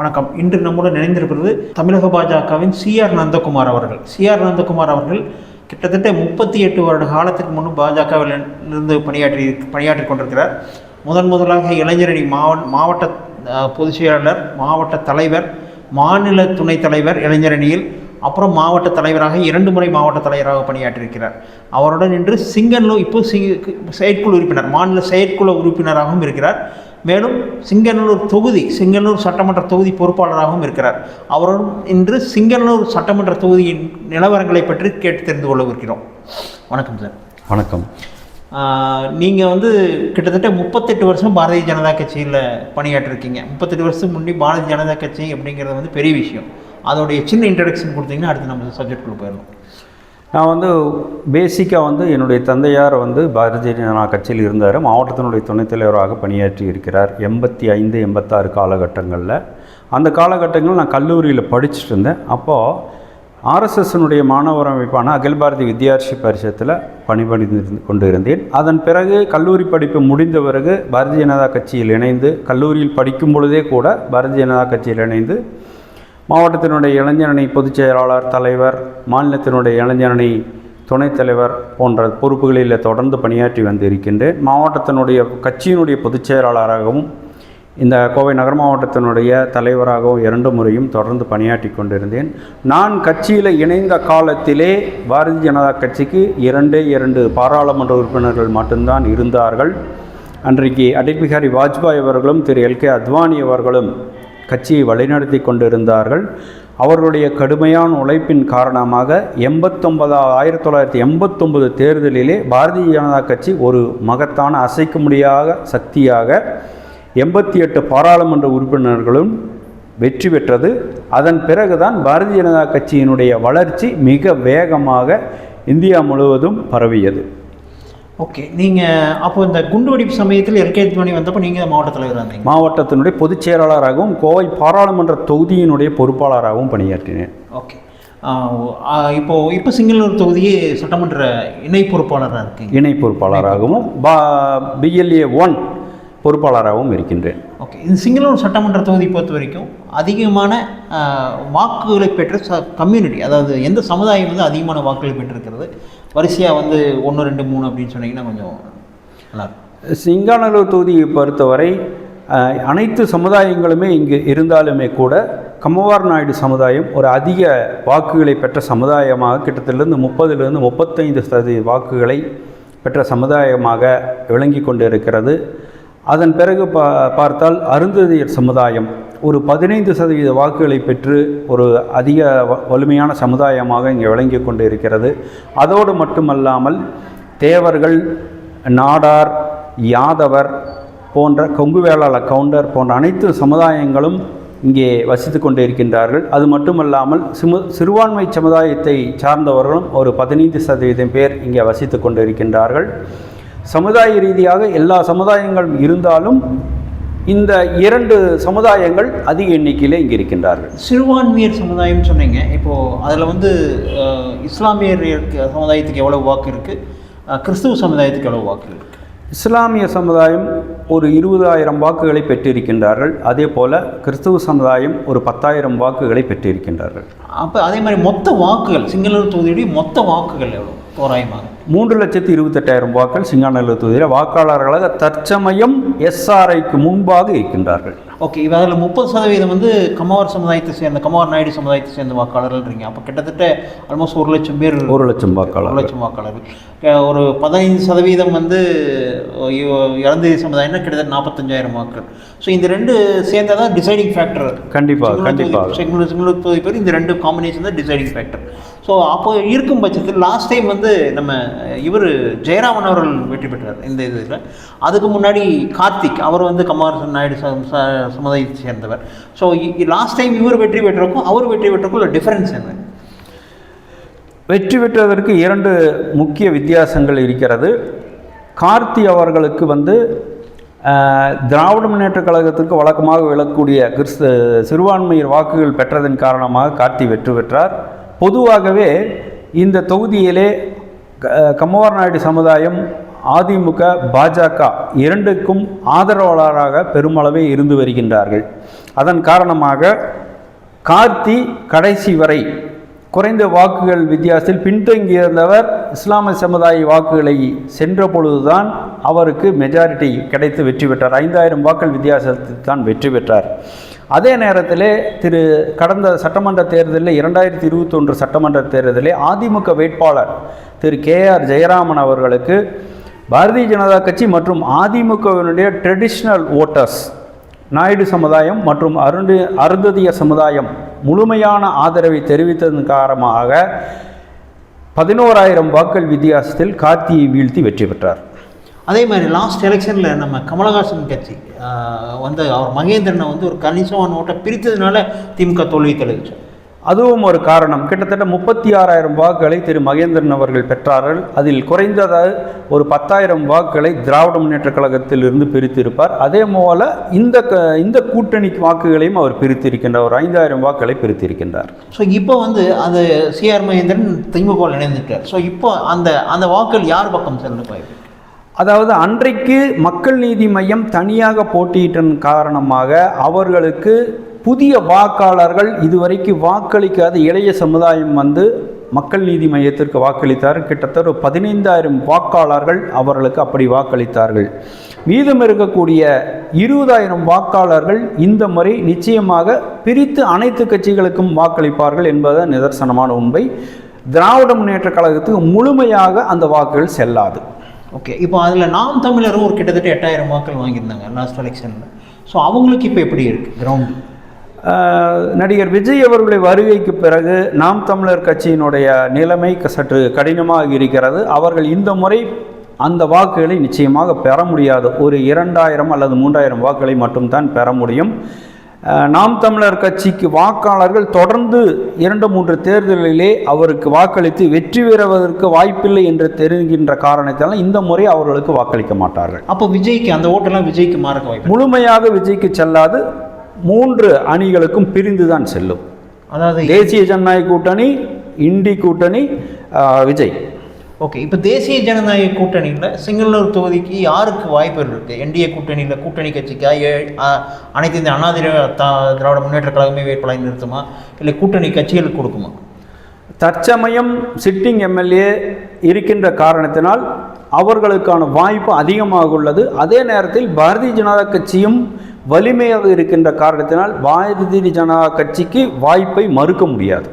வணக்கம். இன்று நம்முடன் இணைந்திருப்பது தமிழக பாஜகவின் சிஆர் நந்தகுமார் அவர்கள். சிஆர் நந்தகுமார் அவர்கள் கிட்டத்தட்ட முப்பத்தி எட்டு வருட காலத்திற்கு முன்பு பாஜகவில் இருந்து பணியாற்றி பணியாற்றி கொண்டிருக்கிறார். முதன் முதலாக இளைஞரணி மாவட்ட மாவட்ட பொதுச் செயலாளர் மாவட்ட தலைவர் மாநில துணைத் தலைவர் இளைஞரணியில் அப்புறம் மாவட்ட தலைவராக இரண்டு முறை மாவட்ட தலைவராக பணியாற்றியிருக்கிறார். அவருடன் இன்று சிங்கன்லோ இப்போ செயற்குழு உறுப்பினர் மாநில செயற்குழு உறுப்பினராகவும் இருக்கிறார். மேலும் சிங்கநல்லூர் தொகுதி சிங்கநல்லூர் சட்டமன்ற தொகுதி பொறுப்பாளராகவும் இருக்கிறார். அவருடன் இன்று சிங்கநல்லூர் சட்டமன்ற தொகுதியின் நிலவரங்களை பற்றி கேட்டு தெரிந்து கொள்ளவிருக்கிறோம். வணக்கம் சார். வணக்கம். நீங்கள் வந்து கிட்டத்தட்ட முப்பத்தெட்டு வருஷம் பாரதிய ஜனதா கட்சியில் பணியாற்றிருக்கீங்க. முப்பத்தெட்டு வருஷத்துக்கு முன்னாடி பாரதிய ஜனதா கட்சி அப்படிங்கிறது வந்து பெரிய விஷயம். அதோடைய சின்ன இன்ட்ரடக்ஷன் கொடுத்தீங்கன்னா அடுத்து நம்ம சப்ஜெக்ட்குள்ளே போயிடலாம். நான் வந்து பேசிக்காக வந்து என்னுடைய தந்தையார் வந்து பாரதிய ஜனதா கட்சியில் இருந்தார். மாவட்டத்தினுடைய துணைத் தலைவராக பணியாற்றி இருக்கிறார். எண்பத்தி ஐந்து எண்பத்தாறு காலகட்டங்களில். அந்த காலகட்டங்களில் நான் கல்லூரியில் படிச்சுட்டு இருந்தேன். அப்போது ஆர்எஸ்எஸ்னுடைய மாணவர் அமைப்பான அகில் பாரதி வித்யார்த்தி பரிஷத்தில் பணிபுரிந்து கொண்டு இருந்தேன் அதன் பிறகு கல்லூரி படிப்பு முடிந்த பிறகு பாரதிய ஜனதா கட்சியில் இணைந்து கல்லூரியில் படிக்கும் பொழுதே கூட பாரதிய ஜனதா கட்சியில் இணைந்து மாவட்டத்தினுடைய இளைஞரணி பொதுச் செயலாளர் தலைவர் மாநிலத்தினுடைய இளைஞரணி துணைத் தலைவர் போன்ற பொறுப்புகளில் தொடர்ந்து பணியாற்றி வந்து இருக்கின்றேன் மாவட்டத்தினுடைய கட்சியினுடைய பொதுச் செயலாளராகவும் இந்த கோவை நகர மாவட்டத்தினுடைய தலைவராகவும் இரண்டு முறையும் தொடர்ந்து பணியாற்றி கொண்டிருந்தேன். நான் கட்சியில் இணைந்த காலத்திலே பாரதிய ஜனதா கட்சிக்கு இரண்டே இரண்டு பாராளுமன்ற உறுப்பினர்கள் மட்டும்தான் இருந்தார்கள். அன்றைக்கு அடல் பிஹாரி வாஜ்பாய் அவர்களும் திரு எல் கே அத்வானி அவர்களும் கட்சியை வழிநடத்தி கொண்டிருந்தார்கள். அவர்களுடைய கடுமையான உழைப்பின் காரணமாக எண்பத்தொன்பதா ஆயிரத்தி தொள்ளாயிரத்தி எண்பத்தொன்பது தேர்தலிலே பாரதிய ஜனதா கட்சி ஒரு மகத்தான அசைக்க முடியாத சக்தியாக எண்பத்தி எட்டு பாராளுமன்ற உறுப்பினர்களும் வெற்றி பெற்றது. அதன் பிறகுதான் பாரதிய ஜனதா கட்சியினுடைய வளர்ச்சி மிக வேகமாக இந்தியா முழுவதும் பரவியது. ஓகே நீங்கள் அப்போ இந்த குண்டுவெடிப்பு சமயத்தில் எல்கே மணி வந்தப்போ நீங்கள் மாவட்ட தலைவராக இருந்தீங்க மாவட்டத்தினுடைய பொதுச் செயலாளராகவும் கோவை பாராளுமன்ற தொகுதியினுடைய பொறுப்பாளராகவும் பணியாற்றினேன். ஓகே இப்போ இப்போ சிங்களூர் தொகுதி சட்டமன்ற இணை பொறுப்பாளராக இருக்கீங்க. இணை பொறுப்பாளராகவும் பா பிஎல்ஏ ஒன் பொறுப்பாளராகவும் இருக்கின்றேன். ஓகே இந்த சிங்களூர் சட்டமன்ற தொகுதி பொறுத்த வரைக்கும் அதிகமான வாக்குகளை பெற்ற ச கம்யூனிட்டி அதாவது எந்த சமுதாயம் வந்து அதிகமான வாக்குகளை பெற்றிருக்கிறது வரிசையாக வந்து ஒன்று ரெண்டு மூணு அப்படின்னு சொன்னீங்கன்னா கொஞ்சம் நல்லா சிங்காநல்லூர் தொகுதியை பொறுத்தவரை அனைத்து சமுதாயங்களுமே இங்கு இருந்தாலுமே கூட கம்மவார் நாயுடு சமுதாயம் ஒரு அதிக வாக்குகளை பெற்ற சமுதாயமாக கிட்டத்திலிருந்து முப்பதிலிருந்து முப்பத்தைந்து சதவீத வாக்குகளை பெற்ற சமுதாயமாக விளங்கி கொண்டு இருக்கிறது அதன் பிறகு பா பார்த்தால் அருந்ததியர் சமுதாயம் ஒரு பதினைந்து சதவீத வாக்குகளை பெற்று ஒரு அதிக வ- வலிமையான சமுதாயமாக இங்கே விளங்கி கொண்டு இருக்கிறது அதோடு மட்டுமல்லாமல் தேவர்கள் நாடார் யாதவர் போன்ற கொங்கு வேளாள கவுண்டர் போன்ற அனைத்து சமுதாயங்களும் இங்கே வசித்து கொண்டு இருக்கின்றார்கள் அது மட்டுமல்லாமல் சிமு சிறுபான்மை சமுதாயத்தை சார்ந்தவர்களும் ஒரு பதினைந்து சதவீதம் பேர் இங்கே வசித்து கொண்டு இருக்கின்றார்கள் சமுதாய ரீதியாக எல்லா சமுதாயங்களும் இருந்தாலும் இந்த இரண்டு சமுதாயங்கள் அதிக எண்ணிக்கையில் இங்கே இருக்கின்றார்கள். சிறுபான்மையர் சமுதாயம் சொன்னீங்க. இப்போது அதில் வந்து இஸ்லாமியர் சமுதாயத்துக்கு எவ்வளோ வாக்கு இருக்குது கிறிஸ்துவ சமுதாயத்துக்கு எவ்வளோ வாக்கு இருக்குது இஸ்லாமிய சமுதாயம் ஒரு இருபதாயிரம் வாக்குகளை பெற்றிருக்கின்றார்கள். அதே போல கிறிஸ்துவ சமுதாயம் ஒரு பத்தாயிரம் வாக்குகளை பெற்றிருக்கின்றார்கள். அப்போ அதே மாதிரி மொத்த வாக்குகள் சிங்களூர் தொகுதியுடைய மொத்த வாக்குகள் எவ்வளோ தோராயமாக மூன்று லட்சத்தி இருபத்தெட்டாயிரம் வாக்கள் சிங்காநல்லூர் தொகுதியில் வாக்காளர்களாக தற்சமயம் எஸ்ஆர்ஐக்கு முன்பாக இருக்கின்றார்கள். ஓகே இப்போ அதில் முப்பது சதவீதம் வந்து கமவார் சமுதாயத்தை சேர்ந்த கமவார் நாயுடு சமுதாயத்தை சேர்ந்த வாக்காளர்கள்ன்றீங்க. அப்போ கிட்டத்தட்ட ஆல்மோஸ்ட் ஒரு லட்சம் பேர் ஒரு லட்சம் ஒரு வாக்காளர்கள் லட்சம் வாக்காளர்கள். ஒரு பதினைந்து சதவீதம் வந்து இ- இறந்ததி சமுதாயம்னா கிட்டத்தட்ட நாற்பத்தஞ்சாயிரம் வாக்குகள். ஸோ இந்த ரெண்டு சேர்ந்தா தான் டிசைடிங் ஃபேக்டர் கண்டிப்பாக கண்டிப்பாக செங்குலர் தொகுதி பேர் இந்த ரெண்டு காம்பினேஷன் தான் டிசைடிங் ஃபேக்டர் ஸோ அப்போ இருக்கும் பட்சத்தில் லாஸ்ட் டைம் வந்து நம்ம இவர் ஜெயராமன் அவர்கள் வெற்றி பெற்றார் இந்த இதில். அதுக்கு முன்னாடி கார்த்திக் அவர் வந்து கமலஹாசன் நாயுடு ச- சமுதாயத்தை சேர்ந்தவர். ஸோ லாஸ்ட் டைம் இவர் வெற்றி பெற்றக்கும் அவர் வெற்றி பெற்றக்கும் உள்ள டிஃப்ரென்ஸ் என்ன? வெற்றி பெற்றதற்கு இரண்டு முக்கிய வித்தியாசங்கள் இருக்கிறது. கார்த்தி அவர்களுக்கு வந்து திராவிட முன்னேற்றக் கழகத்திற்கு வழக்கமாக விளக்கக்கூடிய கிறிஸ்து சிறுபான்மையர் வாக்குகள் பெற்றதன் காரணமாக கார்த்தி வெற்றி பெற்றார். பொதுவாகவே இந்த தொகுதியிலே க- கம்மவார் நாயுடு சமுதாயம் அதிமுக பாஜக இரண்டுக்கும் ஆதரவாளராக பெருமளவே இருந்து வருகின்றார்கள். அதன் காரணமாக கார்த்தி கடைசி வரை குறைந்த வாக்குகள் வித்தியாசத்தில் பின்தங்கியிருந்தவர் இஸ்லாமிய சமுதாய வாக்குகளை சென்ற பொழுதுதான் அவருக்கு மெஜாரிட்டி கிடைத்து வெற்றி பெற்றார். ஐந்தாயிரம் வாக்கள் வித்தியாசத்தில் தான் வெற்றி பெற்றார். அதே நேரத்தில் திரு கடந்த சட்டமன்ற தேர்தலில் இரண்டாயிரத்தி இருபத்தொன்று சட்டமன்ற தேர்தலில் அதிமுக வேட்பாளர் திரு கே ஆர் ஜெயராமன் அவர்களுக்கு பாரதிய ஜனதா கட்சி மற்றும் அதிமுகவினுடைய ட்ரெடிஷ்னல் ஓட்டர்ஸ் நாயுடு சமுதாயம் மற்றும் அருண்டு அருந்ததிய சமுதாயம் முழுமையான ஆதரவை தெரிவித்ததன் காரணமாக பதினோராயிரம் வாக்கள் வித்தியாசத்தில் கார்த்தியை வீழ்த்தி வெற்றி பெற்றார். அதே மாதிரி லாஸ்ட் எலெக்ஷனில் நம்ம கமலஹாசன் கட்சி வந்து அவர் மகேந்திரனை வந்து ஒரு கணிசமான ஓட்டை பிரித்ததுனால திமுக தோல்வி தழுவிச்சு அதுவும் ஒரு காரணம். கிட்டத்தட்ட முப்பத்தி ஆறாயிரம் வாக்குகளை திரு மகேந்திரன் அவர்கள் பெற்றார்கள். அதில் குறைந்ததாக ஒரு பத்தாயிரம் வாக்குகளை திராவிட முன்னேற்றக் கழகத்தில் இருந்து பிரித்திருப்பார். அதே போல இந்த க- இந்த கூட்டணி வாக்குகளையும் அவர் பிரித்திருக்கின்றார். ஒரு ஐந்தாயிரம் வாக்குகளை பிரித்திருக்கின்றார். ஸோ இப்போ வந்து அது சிஆர் மகேந்திரன் திமுகவில் இணைந்துட்டார் ஸோ இப்போ அந்த அந்த வாக்கள் யார் பக்கம் செல்ல வாய்ப்பு அதாவது அன்றைக்கு மக்கள் நீதி மையம் தனியாக போட்டியிட்டன் காரணமாக அவர்களுக்கு புதிய வாக்காளர்கள் இதுவரைக்கும் வாக்களிக்காத இளைய சமுதாயம் வந்து மக்கள் நீதி மையத்திற்கு வாக்களித்தார். கிட்டத்தட்ட ஒரு பதினைந்தாயிரம் வாக்காளர்கள் அவர்களுக்கு அப்படி வாக்களித்தார்கள். மீதம் இருக்கக்கூடிய இருபதாயிரம் வாக்காளர்கள் இந்த முறை நிச்சயமாக பிரித்து அனைத்து கட்சிகளுக்கும் வாக்களிப்பார்கள் என்பது நிதர்சனமான உண்மை. திராவிட முன்னேற்ற கழகத்துக்கு முழுமையாக அந்த வாக்குகள் செல்லாது. ஓகே இப்போ அதில் நாம் தமிழரும் ஒரு கிட்டத்தட்ட எட்டாயிரம் வாக்கள் வாங்கியிருந்தாங்க லாஸ்ட் எலெக்ஷனில் ஸோ அவங்களுக்கு இப்போ எப்படி இருக்குது கிரவுண்டு நடிகர் விஜய் அவர்களுடைய வருகைக்கு பிறகு நாம் தமிழர் கட்சியினுடைய நிலைமை சற்று கடினமாக இருக்கிறது. அவர்கள் இந்த முறை அந்த வாக்குகளை நிச்சயமாக பெற முடியாது. ஒரு இரண்டாயிரம் அல்லது மூன்றாயிரம் வாக்குகளை மட்டும்தான் பெற முடியும். நாம் தமிழர் கட்சிக்கு வாக்காளர்கள் தொடர்ந்து இரண்டு மூன்று தேர்தலிலே அவருக்கு வாக்களித்து வெற்றி பெறுவதற்கு வாய்ப்பில்லை என்று தெரிகின்ற காரணத்தால் இந்த முறை அவர்களுக்கு வாக்களிக்க மாட்டார்கள். அப்போ விஜய்க்கு அந்த ஓட்டெல்லாம் விஜய்க்கு மாறக்க வாய்ப்பு முழுமையாக விஜய்க்கு செல்லாது மூன்று அணிகளுக்கும் பிரிந்து தான் செல்லும். அதாவது தேசிய ஜனநாயக கூட்டணி இண்டி கூட்டணி விஜய். ஓகே இப்போ தேசிய ஜனநாயக கூட்டணியில் சிங்களூர் தொகுதிக்கு யாருக்கு வாய்ப்புகள் இருக்குது என்டிஏ கூட்டணியில் கூட்டணி கட்சிக்கா? அனைத்து இந்த அண்ணா திராவிட முன்னேற்ற கழகமே வேட்பாளர் நிறுத்துமா? இல்லை கூட்டணி கட்சிகளுக்கு கொடுக்குமா? தற்சமயம் சிட்டிங் எம்எல்ஏ இருக்கின்ற காரணத்தினால் அவர்களுக்கான வாய்ப்பு அதிகமாக உள்ளது. அதே நேரத்தில் பாரதிய ஜனதா கட்சியும் வலிமையாக இருக்கின்ற காரணத்தினால் பாரதிய ஜனதா கட்சிக்கு வாய்ப்பை மறுக்க முடியாது.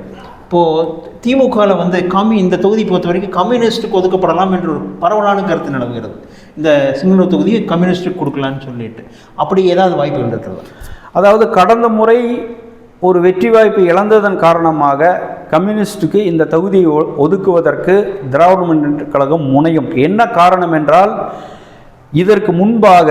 இப்போது திமுகவில் வந்து கம்மி இந்த தொகுதி பொறுத்த வரைக்கும் கம்யூனிஸ்ட்டுக்கு ஒதுக்கப்படலாம் என்று ஒரு பரவலான கருத்து நிலவுகிறது. இந்த சிங்களூர் தொகுதியை கம்யூனிஸ்ட்டுக்கு கொடுக்கலான்னு சொல்லிட்டு. அப்படி ஏதாவது வாய்ப்புகள் இருக்கிறதா அதாவது கடந்த முறை ஒரு வெற்றி வாய்ப்பு இழந்ததன் காரணமாக கம்யூனிஸ்டுக்கு இந்த தொகுதியை ஒ- ஒதுக்குவதற்கு திராவிட முன்னேற்ற கழகம் முனையும். என்ன காரணம் என்றால் இதற்கு முன்பாக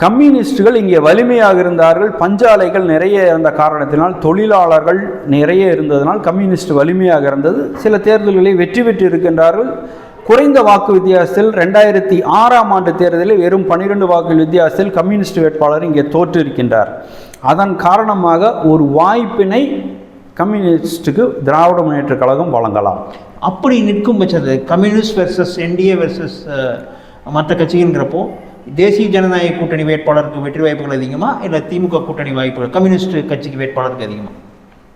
கம்யூனிஸ்டுகள் இங்கே வலிமையாக இருந்தார்கள். பஞ்சாலைகள் நிறைய இருந்த காரணத்தினால் தொழிலாளர்கள் நிறைய இருந்ததனால் கம்யூனிஸ்ட் வலிமையாக இருந்தது. சில தேர்தல்களில் வெற்றி பெற்று இருக்கின்றார்கள். குறைந்த வாக்கு வித்தியாசத்தில் ரெண்டாயிரத்தி ஆறாம் ஆண்டு தேர்தலில் வெறும் பன்னிரெண்டு வாக்கு வித்தியாசத்தில் கம்யூனிஸ்ட் வேட்பாளர் இங்கே தோற்றிருக்கின்றார். அதன் காரணமாக ஒரு வாய்ப்பினை கம்யூனிஸ்டுக்கு திராவிட முன்னேற்றக் கழகம் வழங்கலாம். அப்படி நிற்கும் பட்சத்தில் கம்யூனிஸ்ட் வெர்சஸ் என்டிஏ வெர்சஸ் மற்ற கட்சிங்கிறப்போ தேசிய ஜனநாயக கூட்டணி வேட்பாளருக்கு வெற்றி வாய்ப்புகள் அதிகமா இல்லை திமுக கூட்டணி வாய்ப்புகள் கம்யூனிஸ்ட் கட்சிக்கு வேட்பாளருக்கு அதிகமா?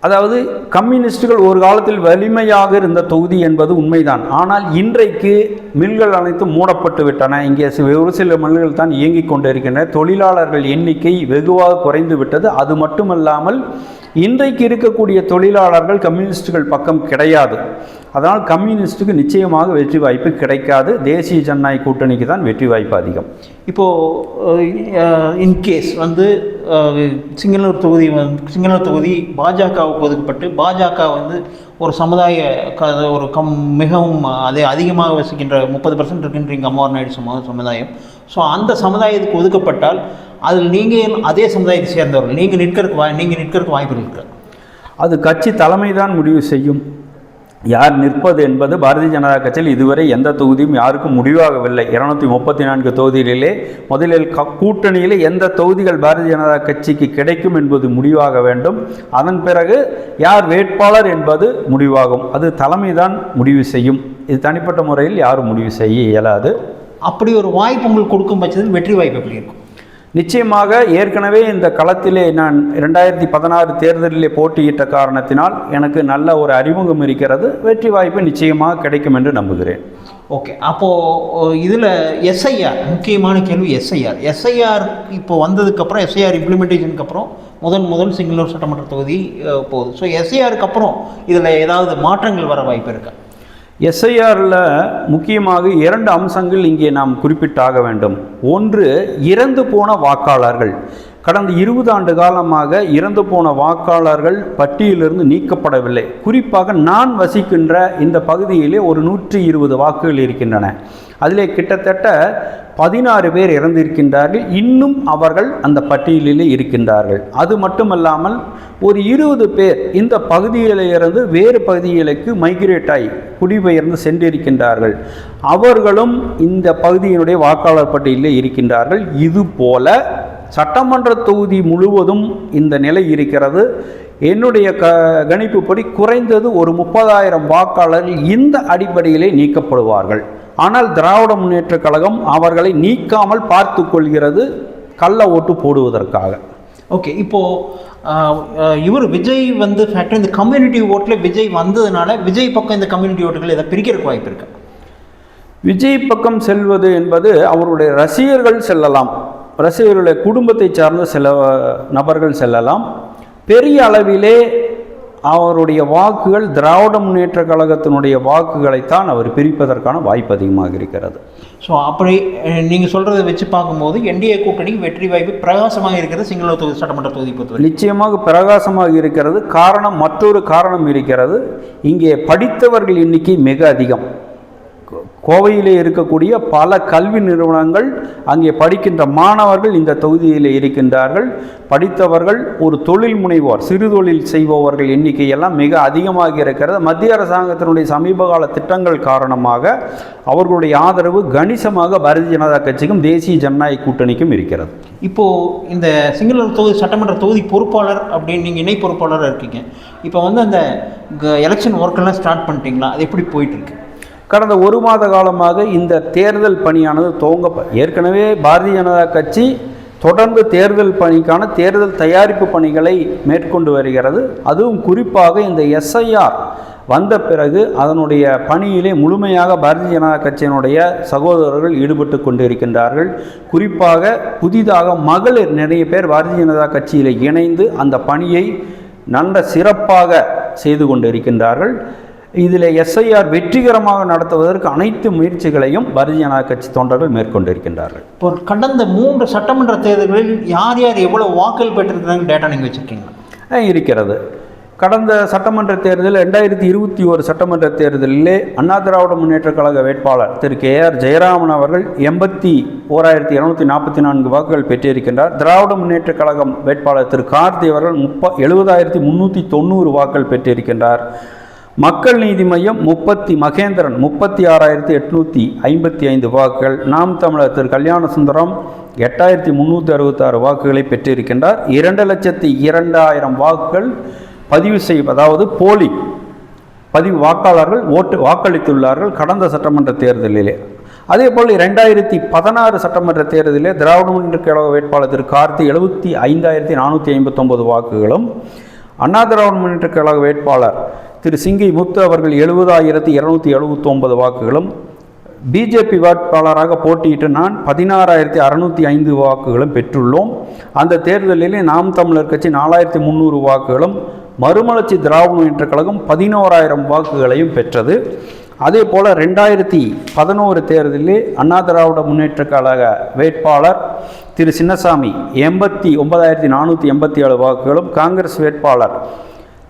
அதாவது கம்யூனிஸ்டுகள் ஒரு காலத்தில் வலிமையாக இருந்த தொகுதி என்பது உண்மைதான். ஆனால் இன்றைக்கு மில்கள் அனைத்தும் மூடப்பட்டு விட்டன. இங்கே ஒரு சில மில்கள் தான் இயங்கிக் கொண்டிருக்கின்றன. தொழிலாளர்கள் எண்ணிக்கை வெகுவாக குறைந்து விட்டது. அது மட்டுமல்லாமல் இன்றைக்கு இருக்கக்கூடிய தொழிலாளர்கள் கம்யூனிஸ்டுகள் பக்கம் கிடையாது. அதனால் கம்யூனிஸ்டுக்கு நிச்சயமாக வெற்றி வாய்ப்பு கிடைக்காது. தேசிய ஜனநாயக கூட்டணிக்கு தான் வெற்றி வாய்ப்பு அதிகம். இப்போது இன்கேஸ் வந்து சிங்களூர் தொகுதி வந்து சிங்களூர் தொகுதி பாஜகவுக்கு ஒதுக்கப்பட்டு பாஜக வந்து ஒரு சமுதாய க ஒரு கம் மிகவும் அதே அதிகமாக வசிக்கின்ற முப்பது பர்சன்ட் இருக்கின்றீங்க அம்மார் நாயுடு சமூக சமுதாயம். ஸோ அந்த சமுதாயத்துக்கு ஒதுக்கப்பட்டால் அதில் நீங்கள் அதே சமுதாயத்தை சேர்ந்தவர்கள் நீங்கள் நிற்கிறதுக்கு வாய் நீங்கள் நிற்கிறதுக்கு வாய்ப்பு இருக்கு? அது கட்சி தலைமை தான் முடிவு செய்யும். யார் நிற்பது என்பது பாரதிய ஜனதா கட்சியில் இதுவரை எந்த தொகுதியும் யாருக்கும் முடிவாகவில்லை. இருநூத்தி முப்பத்தி நான்கு தொகுதிகளிலே முதலில் க- கூட்டணியிலே எந்த தொகுதிகள் பாரதிய ஜனதா கட்சிக்கு கிடைக்கும் என்பது முடிவாக வேண்டும். அதன் பிறகு யார் வேட்பாளர் என்பது முடிவாகும். அது தலைமை தான் முடிவு செய்யும். இது தனிப்பட்ட முறையில் யாரும் முடிவு செய்ய இயலாது. அப்படி ஒரு வாய்ப்பு உங்களுக்கு கொடுக்கும் பட்சத்தில் வெற்றி வாய்ப்பு எப்படி இருக்கும்? நிச்சயமாக ஏற்கனவே இந்த களத்திலே நான் ரெண்டாயிரத்தி பதினாறு தேர்தலிலே போட்டியிட்ட காரணத்தினால் எனக்கு நல்ல ஒரு அறிமுகம் இருக்கிறது. வெற்றி வாய்ப்பு நிச்சயமாக கிடைக்கும் என்று நம்புகிறேன். ஓகே. அப்போது இதில் எஸ்ஐஆர் முக்கியமான கேள்வி எஸ்ஐஆர் எஸ்ஐஆர் இப்போ வந்ததுக்கப்புறம் எஸ்ஐஆர் இம்ப்ளிமெண்டேஷனுக்கு அப்புறம் முதன் முதல் சிங்களூர் சட்டமன்ற தொகுதி போகுது. ஸோ எஸ்ஐஆருக்கு அப்புறம் இதில் ஏதாவது மாற்றங்கள் வர வாய்ப்பு இருக்கா? எஸ்ஐஆரில் முக்கியமாக இரண்டு அம்சங்கள் இங்கே நாம் குறிப்பிட்டாக வேண்டும். ஒன்று இறந்து போன வாக்காளர்கள். கடந்த இருபது ஆண்டு காலமாக இறந்து போன வாக்காளர்கள் பட்டியலிருந்து நீக்கப்படவில்லை. குறிப்பாக நான் வசிக்கின்ற இந்த பகுதியிலே ஒரு நூற்றி இருபது வாக்குகள் இருக்கின்றன. அதிலே கிட்டத்தட்ட பதினாறு பேர் இறந்திருக்கின்றார்கள். இன்னும் அவர்கள் அந்த பட்டியலிலே இருக்கின்றார்கள். அது மட்டுமல்லாமல் ஒரு இருபது பேர் இந்த பகுதியிலிருந்து வேறு பகுதிகளுக்கு மைக்ரேட் ஆகி குடிபெயர்ந்து சென்றிருக்கின்றார்கள். அவர்களும் இந்த பகுதியினுடைய வாக்காளர் பட்டியலில் இருக்கின்றார்கள். இது போல சட்டமன்ற தொகுதி முழுவதும் இந்த நிலை இருக்கிறது. என்னுடைய க கணிப்புப்படி குறைந்தது ஒரு முப்பதாயிரம் வாக்காளர்கள் இந்த அடிப்படையிலே நீக்கப்படுவார்கள். ஆனால் திராவிட முன்னேற்றக் கழகம் அவர்களை நீக்காமல் பார்த்து கொள்கிறது கள்ள ஓட்டு போடுவதற்காக. ஓகே இப்போது இவர் விஜய் வந்து ஃபேக்டர் இந்த கம்யூனிட்டி ஓட்டில் விஜய் வந்ததுனால விஜய் பக்கம் இந்த கம்யூனிட்டி ஓட்டுகள் இதை பிரிக்கிறதுக்கு வாய்ப்பு இருக்கா? விஜய் பக்கம் செல்வது என்பது அவருடைய ரசிகர்கள் செல்லலாம். ரசிகர்களுடைய குடும்பத்தை சார்ந்த சில நபர்கள் செல்லலாம். பெரிய அளவிலே அவருடைய வாக்குகள் திராவிட முன்னேற்ற கழகத்தினுடைய வாக்குகளைத்தான் அவர் பிரிப்பதற்கான வாய்ப்பு அதிகமாக இருக்கிறது. ஸோ அப்படி நீங்கள் சொல்கிறத வச்சு பார்க்கும்போது என்டிஏ கூட்டணிக்கு வெற்றி வாய்ப்பு பிரகாசமாக இருக்கிறது சிங்கள தொகுதி சட்டமன்ற தொகுதி பொறுத்தவரை. நிச்சயமாக பிரகாசமாக இருக்கிறது. காரணம் மற்றொரு காரணம் இருக்கிறது. இங்கே படித்தவர்கள் எண்ணிக்கை மிக அதிகம். கோவையிலே இருக்கக்கூடிய பல கல்வி நிறுவனங்கள் அங்கே படிக்கின்ற மாணவர்கள் இந்த தொகுதியில் இருக்கின்றார்கள். படித்தவர்கள் ஒரு தொழில் முனைவோர் சிறு தொழில் செய்பவர்கள் எண்ணிக்கையெல்லாம் மிக அதிகமாக இருக்கிறது. மத்திய அரசாங்கத்தினுடைய சமீபகால திட்டங்கள் காரணமாக அவர்களுடைய ஆதரவு கணிசமாக பாரதிய ஜனதா கட்சிக்கும் தேசிய ஜனநாயக கூட்டணிக்கும் இருக்கிறது. இப்போது இந்த சிங்களூர் தொகுதி சட்டமன்ற தொகுதி பொறுப்பாளர் அப்படின்னு நீங்கள் இணை பொறுப்பாளராக இருக்கீங்க. இப்போ வந்து அந்த எலெக்ஷன் ஒர்க்கெல்லாம் ஸ்டார்ட் பண்ணிட்டீங்களா? அது எப்படி போயிட்டுருக்கு கடந்த ஒரு மாத காலமாக இந்த தேர்தல் பணியானது துவங்க ஏற்கனவே பாரதிய ஜனதா கட்சி தொடர்ந்து தேர்தல் பணிக்கான தேர்தல் தயாரிப்பு பணிகளை மேற்கொண்டு வருகிறது. அதுவும் குறிப்பாக இந்த எஸ்ஐஆர் வந்த பிறகு அதனுடைய பணியிலே முழுமையாக பாரதிய ஜனதா கட்சியினுடைய சகோதரர்கள் ஈடுபட்டு கொண்டிருக்கின்றார்கள். குறிப்பாக புதிதாக மகளிர் நிறைய பேர் பாரதிய ஜனதா கட்சியில் இணைந்து அந்த பணியை நல்ல சிறப்பாக செய்து கொண்டிருக்கின்றார்கள். இதில் எஸ்ஐஆர் வெற்றிகரமாக நடத்துவதற்கு அனைத்து முயற்சிகளையும் பாரதிய ஜனதா கட்சி தொண்டர்கள் மேற்கொண்டிருக்கின்றார்கள். இப்போ கடந்த மூன்று சட்டமன்ற தேர்தல்களில் யார் யார் எவ்வளோ வாக்குகள் பெற்றிருக்கிறாங்க டேட்டா நீங்கள் வச்சுருக்கீங்களா? இருக்கிறது. கடந்த சட்டமன்ற தேர்தல் ரெண்டாயிரத்தி இருபத்தி ஒரு சட்டமன்ற தேர்தலிலே அண்ணா திராவிட முன்னேற்ற கழக வேட்பாளர் திரு கே ஆர் ஜெயராமன் அவர்கள் எண்பத்தி ஓராயிரத்தி இரநூத்தி நாற்பத்தி நான்கு வாக்குகள் பெற்றிருக்கின்றார். திராவிட முன்னேற்ற கழகம் வேட்பாளர் திரு கார்த்தி அவர்கள் முப்ப எழுபதாயிரத்தி முந்நூற்றி தொண்ணூறு வாக்குகள் பெற்றிருக்கின்றார். மக்கள் நீதி மையம் முப்பத்தி மகேந்திரன் முப்பத்தி ஆறாயிரத்தி எட்நூற்றி ஐம்பத்தி ஐந்து வாக்குகள். நாம் தமிழர் திரு. கல்யாண சுந்தரம் எட்டாயிரத்தி முந்நூற்றி அறுபத்தாறு வாக்குகளை பெற்றிருக்கின்றார். இரண்டு லட்சத்தி இரண்டாயிரம் வாக்குகள் பதிவு செய் அதாவது போலி பதிவு வாக்காளர்கள் ஓட்டு வாக்களித்துள்ளார்கள் கடந்த சட்டமன்ற தேர்தலிலே. அதே போல் ரெண்டாயிரத்தி பதினாறு சட்டமன்ற தேர்தலிலே திராவிட முன்னேற்ற கழக வேட்பாளர் திரு. கார்த்தி எழுபத்தி ஐந்தாயிரத்தி நானூற்றி ஐம்பத்தொம்பது வாக்குகளும் அண்ணா திராவிட முன்னேற்ற கழக வேட்பாளர் திரு சிங்கை முத்து அவர்கள் எழுபதாயிரத்தி இரநூத்தி எழுபத்தொன்பது வாக்குகளும் பிஜேபி வேட்பாளராக போட்டியிட்டு நான் பதினாறாயிரத்தி அறநூற்றி ஐந்து வாக்குகளும் பெற்றுள்ளோம். அந்த தேர்தலிலே நாம் தமிழர் கட்சி நாலாயிரத்தி முந்நூறு வாக்குகளும் மறுமலர்ச்சி திராவிட முன்னேற்ற கழகம் பதினோராயிரம் வாக்குகளையும் பெற்றது. அதே போல் ரெண்டாயிரத்தி பதினோரு தேர்தலில் அண்ணா திராவிட முன்னேற்ற கழக வேட்பாளர் திரு சின்னசாமி எண்பத்தி ஒன்பதாயிரத்தி நானூற்றி எண்பத்தி ஏழு வாக்குகளும் காங்கிரஸ் வேட்பாளர்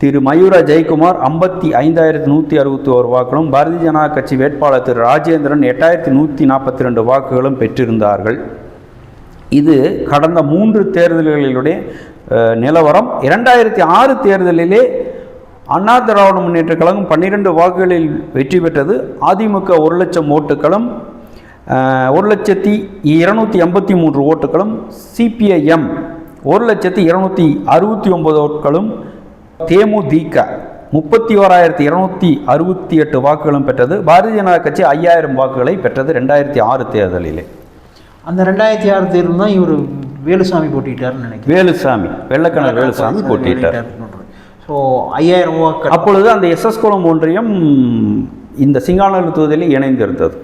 திரு மயூரா ஜெயக்குமார் ஐம்பத்தி ஐந்தாயிரத்தி நூற்றி அறுபத்தி ஒரு வாக்குகளும் பாரதிய ஜனதா கட்சி வேட்பாளர் திரு ராஜேந்திரன் எட்டாயிரத்தி நூற்றி நாற்பத்தி ரெண்டு வாக்குகளும் பெற்றிருந்தார்கள். இது கடந்த மூன்று தேர்தல்களிலுடைய நிலவரம். இரண்டாயிரத்தி ஆறு தேர்தலிலே அண்ணா திராவிட முன்னேற்ற கழகம் பன்னிரெண்டு வாக்குகளில் வெற்றி பெற்றது. அதிமுக ஒரு லட்சம் ஓட்டுகளும் அஹ், ஒரு லட்சத்தி இருநூற்றி எண்பத்தி மூன்று ஓட்டுகளும் சிபிஐஎம் ஒரு லட்சத்தி இருநூற்றி அறுபத்தி ஒன்பது ஓட்டுகளும் தேமுதிக முப்பத்தி ஓராயிரத்தி இருநூத்தி அறுபத்தி எட்டு வாக்குகளும் பெற்றது. பாரதிய ஜனதா கட்சி ஐயாயிரம் வாக்குகளை பெற்றது ரெண்டாயிரத்தி ஆறு தேர்தலிலே. அந்த ரெண்டாயிரத்தி ஆறு தேர்தல் தான் இவர் வேலுசாமி போட்டிட்டாருன்னு நினைக்கிறேன். வேலுசாமி வெள்ளக்கணர் வேலுசாமி போட்டியிட்டார். ஸோ ஐயாயிரம் வாக்கு அப்பொழுது அந்த எஸ்எஸ் குளம் ஒன்றியம் இந்த சிங்கானூர் தொகுதியில் இணைந்திருந்தது.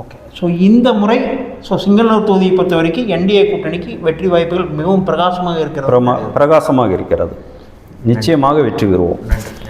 ஓகே. ஸோ இந்த முறை ஸோ சிங்களூர் தொகுதியை பொறுத்த வரைக்கும் என்டிஏ கூட்டணிக்கு வெற்றி வாய்ப்புகள் மிகவும் பிரகாசமாக இருக்கிறது. பிரகாசமாக இருக்கிறது. நிச்சயமாக வெற்றி பெறுவோம். நன்றி.